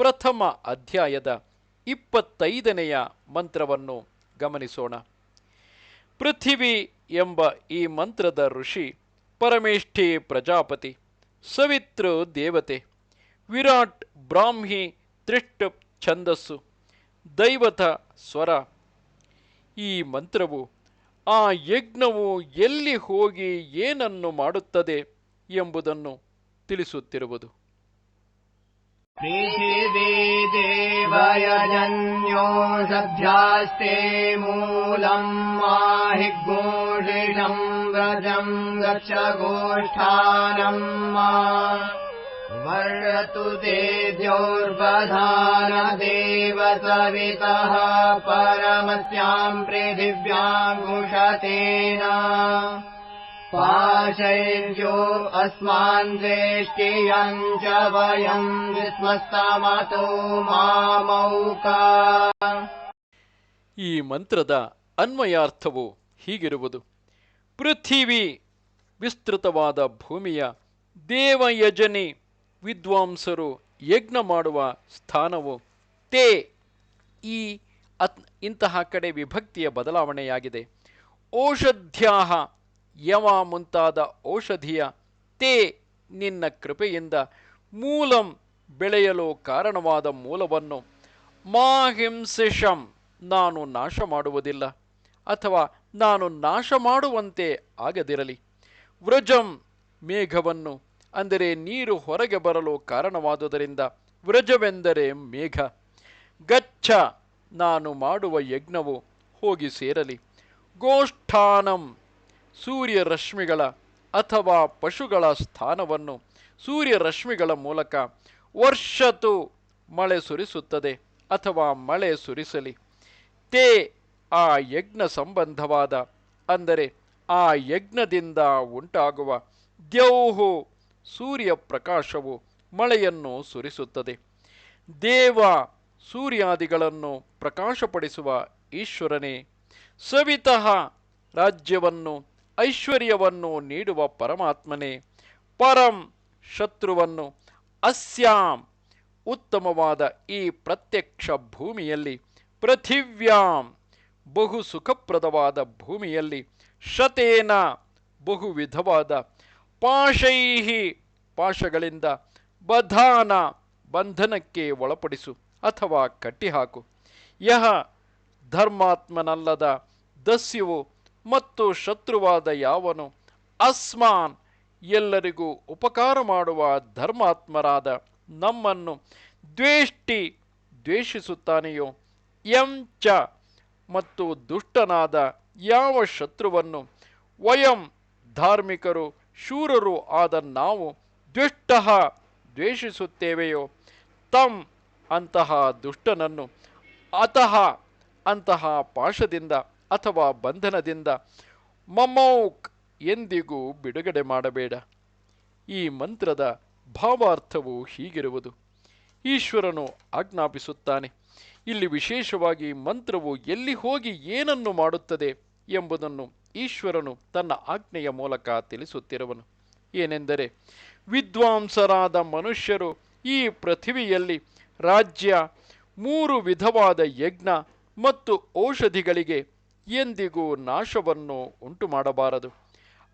ಪ್ರಥಮ ಅಧ್ಯಾಯದ ಇಪ್ಪತ್ತೈದನೆಯ ಮಂತ್ರವನ್ನು ಗಮನಿಸೋಣ. ಪೃಥಿವಿ ಎಂಬ ಈ ಮಂತ್ರದ ಋಷಿ ಪರಮೇಷ್ಠಿ ಪ್ರಜಾಪತಿ, ಸವಿತೃ ದೇವತೆ, ವಿರಾಟ್ ಬ್ರಾಹ್ಮಿ ತ್ರಿಷ್ಟ ಛಂದಸ್ಸು, ದೈವತ ಸ್ವರ. ಈ ಮಂತ್ರವು ಆ ಯಜ್ಞವು ಎಲ್ಲಿ ಹೋಗಿ ಏನನ್ನು ಮಾಡುತ್ತದೆ ಎಂಬುದನ್ನು ತಿಳಿಸುತ್ತಿರುವುದು. षि देदेव यजन्योषभ्यास्ते मूलम् माहि गोषिषम् व्रजम् गच्छ गोष्ठानम् मा। वर्षतु ते द्योर्वधानदेवसवितः परमस्याम् पृथिव्यामुषतेन पाशैर्यो अस्मान् द्वेष्टियम् च वयम् विस्मस्तमतो मामौका ಈ ಮಂತ್ರದ ಅನ್ವಯಾರ್ಥವು ಹೀಗಿರುವುದು ಪೃಥಿವಿ ವಿಸ್ತೃತವಾದ ಭೂಮಿಯ ದೇವಯಜನಿ ವಿದ್ವಾಂಸರು ಯಜ್ಞ ಮಾಡುವ ಸ್ಥಾನವು ತೇ ಈ ಅತ್ ಇಂತಹ ಕಡೆ ವಿಭಕ್ತಿಯ ಬದಲಾವಣೆಯಾಗಿದೆ ಔಷಧ್ಯಾಹ ಯವ ಮುಂತಾದ ಔಷಧಿಯ ತೇ ನಿನ್ನ ಕೃಪೆಯಿಂದ ಮೂಲಂ ಬೆಳೆಯಲು ಕಾರಣವಾದ ಮೂಲವನ್ನು ಮಾಹಿಂಸಿಷಂ ನಾನು ನಾಶ ಮಾಡುವುದಿಲ್ಲ ಅಥವಾ ನಾನು ನಾಶ ಮಾಡುವಂತೆ ಆಗದಿರಲಿ. ವ್ರಜಂ ಮೇಘವನ್ನು, ಅಂದರೆ ನೀರು ಹೊರಗೆ ಬರಲು ಕಾರಣವಾದುದರಿಂದ ವ್ರಜವೆಂದರೆ ಮೇಘ. ಗಚ್ಚ ನಾನು ಮಾಡುವ ಯಜ್ಞವು ಹೋಗಿ ಸೇರಲಿ. ಗೋಷ್ಠಾನಂ ಸೂರ್ಯ ರಶ್ಮಿಗಳ ಅಥವಾ ಪಶುಗಳ ಸ್ಥಾನವನ್ನು ಸೂರ್ಯ ರಶ್ಮಿಗಳ ಮೂಲಕ ವರ್ಷತು ಮಳೆ ಸುರಿಸುತ್ತದೆ ಅಥವಾ ಮಳೆ ಸುರಿಸಲಿ. ತೇ ಆ ಯಜ್ಞ ಸಂಬಂಧವಾದ, ಅಂದರೆ ಆ ಯಜ್ಞದಿಂದ ಉಂಟಾಗುವ ದ್ಯೌಹು ಸೂರ್ಯ ಪ್ರಕಾಶವು ಮಳೆಯನ್ನು ಸುರಿಸುತ್ತದೆ. ದೇವ ಸೂರ್ಯಾದಿಗಳನ್ನು ಪ್ರಕಾಶಪಡಿಸುವ ಈಶ್ವರನೇ, ಸವಿತಃ ರಾಜ್ಯವನ್ನು ಐಶ್ವರ್ಯವನ್ನು ನೀಡುವ ಪರಮಾತ್ಮನೇ. ಪರಂ ಶತ್ರುವನ್ನು ಅಸ್ಯಾಂ. ಉತ್ತಮವಾದ ಈ ಪ್ರತ್ಯಕ್ಷ ಭೂಮಿಯಲ್ಲಿ ಪೃಥಿವ್ಯಾಂ. ಬಹು ಸುಖಪ್ರದವಾದ ಭೂಮಿಯಲ್ಲಿ ಶತೇನ. ಬಹು ವಿಧವಾದ ಪಾಶೈಹಿ. ಪಾಶಗಳಿಂದ ಬಧಾನ ಬಂಧನಕ್ಕೆ ಒಳಪಡಿಸು ಅಥವಾ ಕಟ್ಟಿಹಾಕು. ಯಹ ಧರ್ಮಾತ್ಮನಲ್ಲದ ದಸ್ಯುವು ಮತ್ತು ಶತ್ರುವಾದ ಯಾವನು? ಅಸ್ಮಾನ್. ಎಲ್ಲರಿಗೂ ಉಪಕಾರ ಮಾಡುವ ಧರ್ಮಾತ್ಮರಾದ ನಮ್ಮನ್ನು ದ್ವೇಷ್ಟಿ ದ್ವೇಷಿಸುತ್ತಾನೆಯೋ? ಎಂಚ ಮತ್ತು ದುಷ್ಟನಾದ ಯಾವ ಶತ್ರುವನ್ನು? ವಯಂ. ಧಾರ್ಮಿಕರು, ಶೂರರು ಆದ ನಾವು ದ್ವಿಷ್ಟಃ ದ್ವೇಷಿಸುತ್ತೇವೆಯೋ? ತಂ. ಅಂತಹ ದುಷ್ಟನನ್ನು ಅತಃ ಅಂತಹ ಪಾಶದಿಂದ ಅಥವಾ ಬಂಧನದಿಂದ ಮಮೌಕ್ ಎಂದಿಗೂ ಬಿಡುಗಡೆ ಮಾಡಬೇಡ. ಈ ಮಂತ್ರದ ಭಾವಾರ್ಥವು ಹೀಗಿರುವುದು. ಈಶ್ವರನು ಆಜ್ಞಾಪಿಸುತ್ತಾನೆ, ಇಲ್ಲಿ ವಿಶೇಷವಾಗಿ ಮಂತ್ರವು ಎಲ್ಲಿ ಹೋಗಿ ಏನನ್ನು ಮಾಡುತ್ತದೆ ಎಂಬುದನ್ನು ಈಶ್ವರನು ತನ್ನ ಆಜ್ಞೆಯ ಮೂಲಕ ತಿಳಿಸುತ್ತಿರುವನು. ಏನೆಂದರೆ, ವಿದ್ವಾಂಸರಾದ ಮನುಷ್ಯರು ಈ ಪೃಥಿವಿಯಲ್ಲಿ ರಾಜ್ಯ, ಮೂರು ವಿಧವಾದ ಯಜ್ಞ ಮತ್ತು ಔಷಧಿಗಳಿಗೆ ಎಂದಿಗೂ ನಾಶವನ್ನು ಉಂಟು ಮಾಡಬಾರದು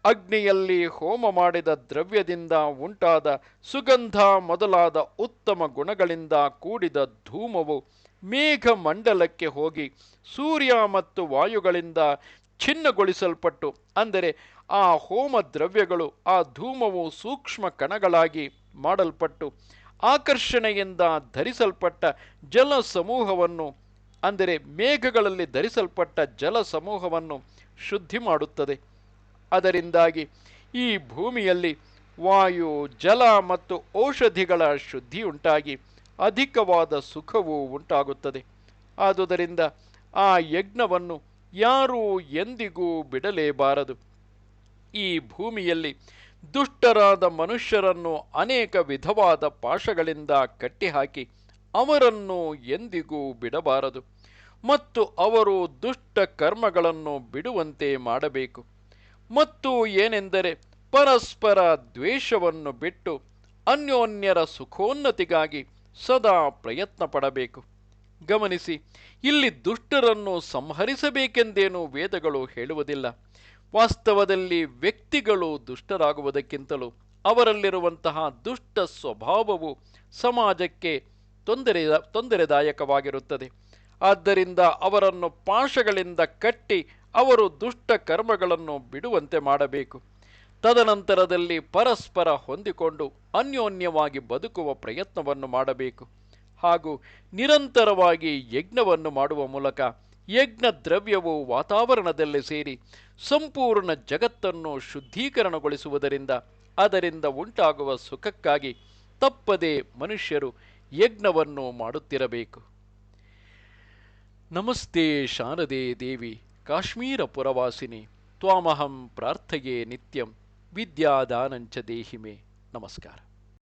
ಅಗ್ನಿಯಲ್ಲಿ ಹೋಮ ಮಾಡಿದ ದ್ರವ್ಯದಿಂದ ಉಂಟಾದ ಸುಗಂಧ ಮೊದಲಾದ ಉತ್ತಮ ಗುಣಗಳಿಂದ ಕೂಡಿದ ಧೂಮವು ಮೇಘಮಂಡಲಕ್ಕೆ ಹೋಗಿ ಸೂರ್ಯ ಮತ್ತು ವಾಯುಗಳಿಂದ ಛಿನ್ನಗೊಳಿಸಲ್ಪಟ್ಟು, ಅಂದರೆ ಆ ಹೋಮ ದ್ರವ್ಯಗಳು ಆ ಧೂಮವು ಸೂಕ್ಷ್ಮ ಕಣಗಳಾಗಿ ಮಾಡಲ್ಪಟ್ಟು, ಆಕರ್ಷಣೆಯಿಂದ ಧರಿಸಲ್ಪಟ್ಟ ಜಲ ಸಮೂಹವನ್ನು ಅಂದರೆ ಮೇಘಗಳಲ್ಲಿ ಧರಿಸಲ್ಪಟ್ಟ ಜಲ ಸಮೂಹವನ್ನು ಶುದ್ಧಿ ಮಾಡುತ್ತದೆ. ಅದರಿಂದಾಗಿ ಈ ಭೂಮಿಯಲ್ಲಿ ವಾಯು, ಜಲ ಮತ್ತು ಔಷಧಿಗಳ ಶುದ್ಧಿಯುಂಟಾಗಿ ಅಧಿಕವಾದ ಸುಖವು ಉಂಟಾಗುತ್ತದೆ. ಆದುದರಿಂದ ಆ ಯಜ್ಞವನ್ನು ಯಾರೂ ಎಂದಿಗೂ ಬಿಡಲೇಬಾರದು. ಈ ಭೂಮಿಯಲ್ಲಿ ದುಷ್ಟರಾದ ಮನುಷ್ಯರನ್ನು ಅನೇಕ ವಿಧವಾದ ಪಾಶಗಳಿಂದ ಕಟ್ಟಿಹಾಕಿ ಅವರನ್ನು ಎಂದಿಗೂ ಬಿಡಬಾರದು. ಮತ್ತು ಅವರು ದುಷ್ಟ ಕರ್ಮಗಳನ್ನು ಬಿಡುವಂತೆ ಮಾಡಬೇಕು. ಮತ್ತು ಏನೆಂದರೆ ಪರಸ್ಪರ ದ್ವೇಷವನ್ನು ಬಿಟ್ಟು ಅನ್ಯೋನ್ಯರ ಸುಖೋನ್ನತಿಗಾಗಿ ಸದಾ ಪ್ರಯತ್ನ ಪಡಬೇಕು ಗಮನಿಸಿ, ಇಲ್ಲಿ ದುಷ್ಟರನ್ನು ಸಂಹರಿಸಬೇಕೆಂದೇನು ವೇದಗಳು ಹೇಳುವುದಿಲ್ಲ. ವಾಸ್ತವದಲ್ಲಿ ವ್ಯಕ್ತಿಗಳು ದುಷ್ಟರಾಗುವುದಕ್ಕಿಂತಲೂ ಅವರಲ್ಲಿರುವಂತಹ ದುಷ್ಟ ಸ್ವಭಾವವು ಸಮಾಜಕ್ಕೆ ತೊಂದರೆ, ತೊಂದರೆದಾಯಕವಾಗಿರುತ್ತದೆ. ಆದ್ದರಿಂದ ಅವರನ್ನು ಪಾಶಗಳಿಂದ ಕಟ್ಟಿ ಅವರು ದುಷ್ಟ ಕರ್ಮಗಳನ್ನು ಬಿಡುವಂತೆ ಮಾಡಬೇಕು. ತದನಂತರದಲ್ಲಿ ಪರಸ್ಪರ ಹೊಂದಿಕೊಂಡು ಅನ್ಯೋನ್ಯವಾಗಿ ಬದುಕುವ ಪ್ರಯತ್ನವನ್ನು ಮಾಡಬೇಕು. ಹಾಗೂ ನಿರಂತರವಾಗಿ ಯಜ್ಞವನ್ನು ಮಾಡುವ ಮೂಲಕ ಯಜ್ಞ ದ್ರವ್ಯವು ವಾತಾವರಣದಲ್ಲಿ ಸೇರಿ ಸಂಪೂರ್ಣ ಜಗತ್ತನ್ನು ಶುದ್ಧೀಕರಣಗೊಳಿಸುವುದರಿಂದ ಅದರಿಂದ ಉಂಟಾಗುವ ಸುಖಕ್ಕಾಗಿ ತಪ್ಪದೆ ಮನುಷ್ಯರು ಯಜ್ಞವನ್ನು ಮಾಡುತ್ತಿರಬೇಕು. ನಮಸ್ತೆ ಶಾರದೆ ದೇವಿ ಕಾಶ್ಮೀರ ಪುರವಾಸಿನಿ ತ್ವಾಮಹಂ ಪ್ರಾರ್ಥಯೇ ನಿತ್ಯಂ ವಿದ್ಯಾದಾನಂಚ ದೇಹಿಮೆ ನಮಸ್ಕಾರ.